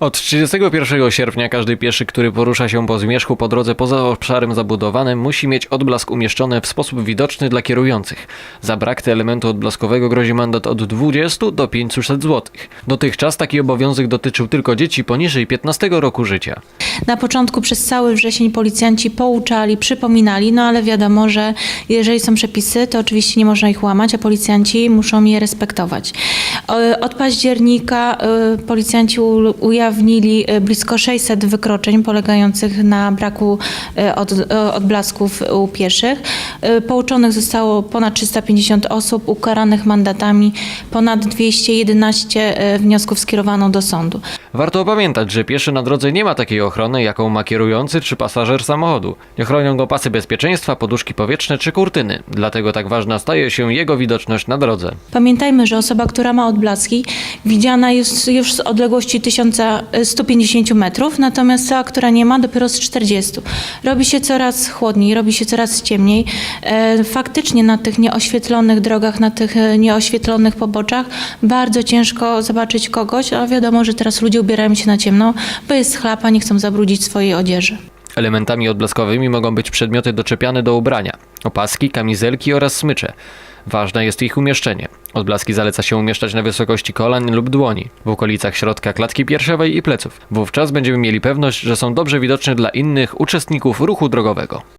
Od 31 sierpnia każdy pieszy, który porusza się po zmierzchu po drodze poza obszarem zabudowanym, musi mieć odblask umieszczony w sposób widoczny dla kierujących. Za brak elementu odblaskowego grozi mandat od 20 do 500 zł. Dotychczas taki obowiązek dotyczył tylko dzieci poniżej 15 roku życia. Na początku przez cały wrzesień policjanci pouczali, przypominali, no ale wiadomo, że jeżeli są przepisy, to oczywiście nie można ich łamać, a policjanci muszą je respektować. E, Od października e, policjanci ujawnili e, blisko 600 wykroczeń polegających na braku od, odblasków u pieszych. Pouczonych zostało ponad 350 osób, ukaranych mandatami ponad 211 e, wniosków skierowano do sądu. Warto pamiętać, że pieszy na drodze nie ma takiej ochrony, jaką ma kierujący czy pasażer samochodu. Nie chronią go pasy bezpieczeństwa, poduszki powietrzne czy kurtyny. Dlatego tak ważna staje się jego widoczność na drodze. Pamiętajmy, że osoba, która ma odblaski, widziana jest już z odległości 1150 metrów, natomiast ta, która nie ma, dopiero z 40. Robi się coraz chłodniej, robi się coraz ciemniej. E, Faktycznie na tych nieoświetlonych drogach, na tych e, nieoświetlonych poboczach bardzo ciężko zobaczyć kogoś, a wiadomo, że teraz ludzie ubierają się na ciemno, bo jest chlapa, nie chcą zabrudzić swojej odzieży. Elementami odblaskowymi mogą być przedmioty doczepiane do ubrania, opaski, kamizelki oraz smycze. Ważne jest ich umieszczenie. Odblaski zaleca się umieszczać na wysokości kolan lub dłoni, w okolicach środka klatki piersiowej i pleców. Wówczas będziemy mieli pewność, że są dobrze widoczne dla innych uczestników ruchu drogowego.